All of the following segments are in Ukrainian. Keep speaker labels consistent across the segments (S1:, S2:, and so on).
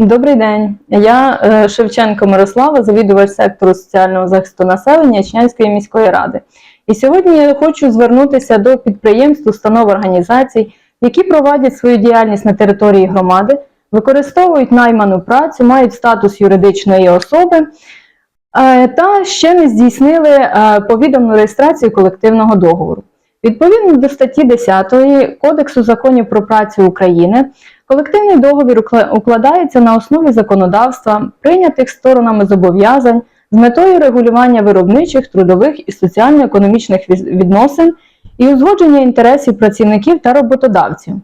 S1: Добрий день. Я е, Шевченко Мирослава, завідувач сектору соціального захисту населення Чнянської міської ради. І сьогодні я хочу звернутися до підприємств, установ організацій, які проводять свою діяльність на території громади, використовують найману працю, мають статус юридичної особи е, та ще не здійснили е, повідомну реєстрацію колективного договору. Відповідно до статті 10 Кодексу законів про працю України, колективний договір укладається на основі законодавства, прийнятих сторонами зобов'язань з метою регулювання виробничих, трудових і соціально-економічних відносин і узгодження інтересів працівників та роботодавців.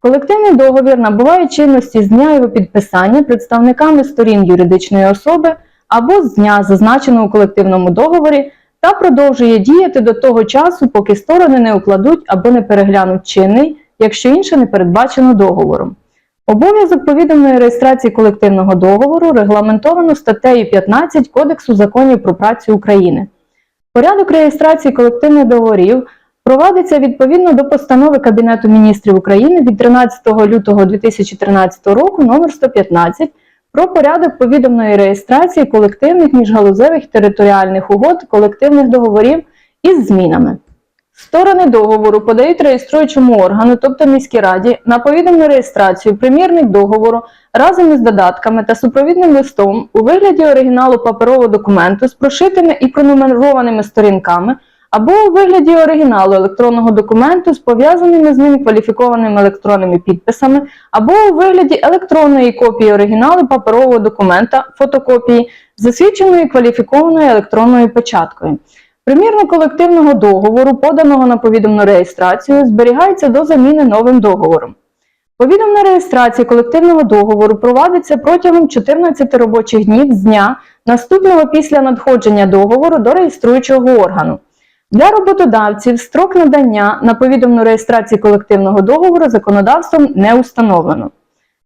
S1: Колективний договір набуває чинності з дня його підписання представниками сторін юридичної особи або з дня, зазначеного у колективному договорі, та продовжує діяти до того часу, поки сторони не укладуть або не переглянуть чинний, якщо інше не передбачено договором. Обов'язок повідомленої реєстрації колективного договору регламентовано статтею 15 Кодексу законів про працю України. Порядок реєстрації колективних договорів проводиться відповідно до постанови Кабінету міністрів України від 13 лютого 2013 року номер 115 про порядок повідомної реєстрації колективних міжгалузевих територіальних угод колективних договорів із змінами. Сторони договору подають реєструючому органу, тобто міській раді, на повідомну реєстрацію примірник договору разом із додатками та супровідним листом у вигляді оригіналу паперового документу з прошитими і пронумерованими сторінками або у вигляді оригіналу електронного документу з пов'язаними з ним кваліфікованими електронними підписами, або у вигляді електронної копії оригіналу паперового документа, фотокопії, засвідченої кваліфікованою електронною печаткою. Примірник колективного договору, поданого на повідомну реєстрацію, зберігається до заміни новим договором. Повідомна реєстрація колективного договору проводиться протягом 14 робочих днів з дня, наступного після надходження договору до реєструючого органу. Для роботодавців строк надання на повідомну реєстрацію колективного договору законодавством не установлено.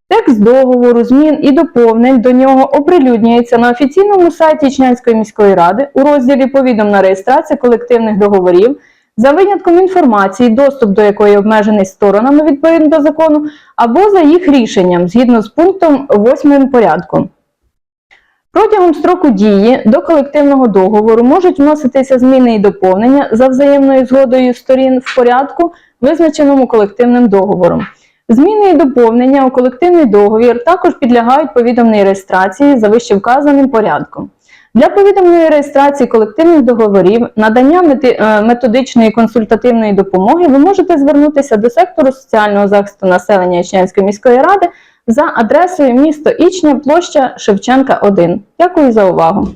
S1: Текст договору, змін і доповнень до нього оприлюднюється на офіційному сайті Ічнянської міської ради у розділі Повідомна реєстрація колективних договорів за винятком інформації, доступ до якої обмежений сторонами відповідно до закону, або за їх рішенням згідно з пунктом 8 порядку. Протягом строку дії до колективного договору можуть вноситися зміни і доповнення за взаємною згодою сторін в порядку, визначеному колективним договором. Зміни і доповнення у колективний договір також підлягають повідомній реєстрації за вищевказаним порядком. Для повідомної реєстрації колективних договорів, надання е, методичної консультативної допомоги ви можете звернутися до сектору соціального захисту населення Ічнянської міської ради за адресою місто Ічня, площа Шевченка 1. Дякую за увагу.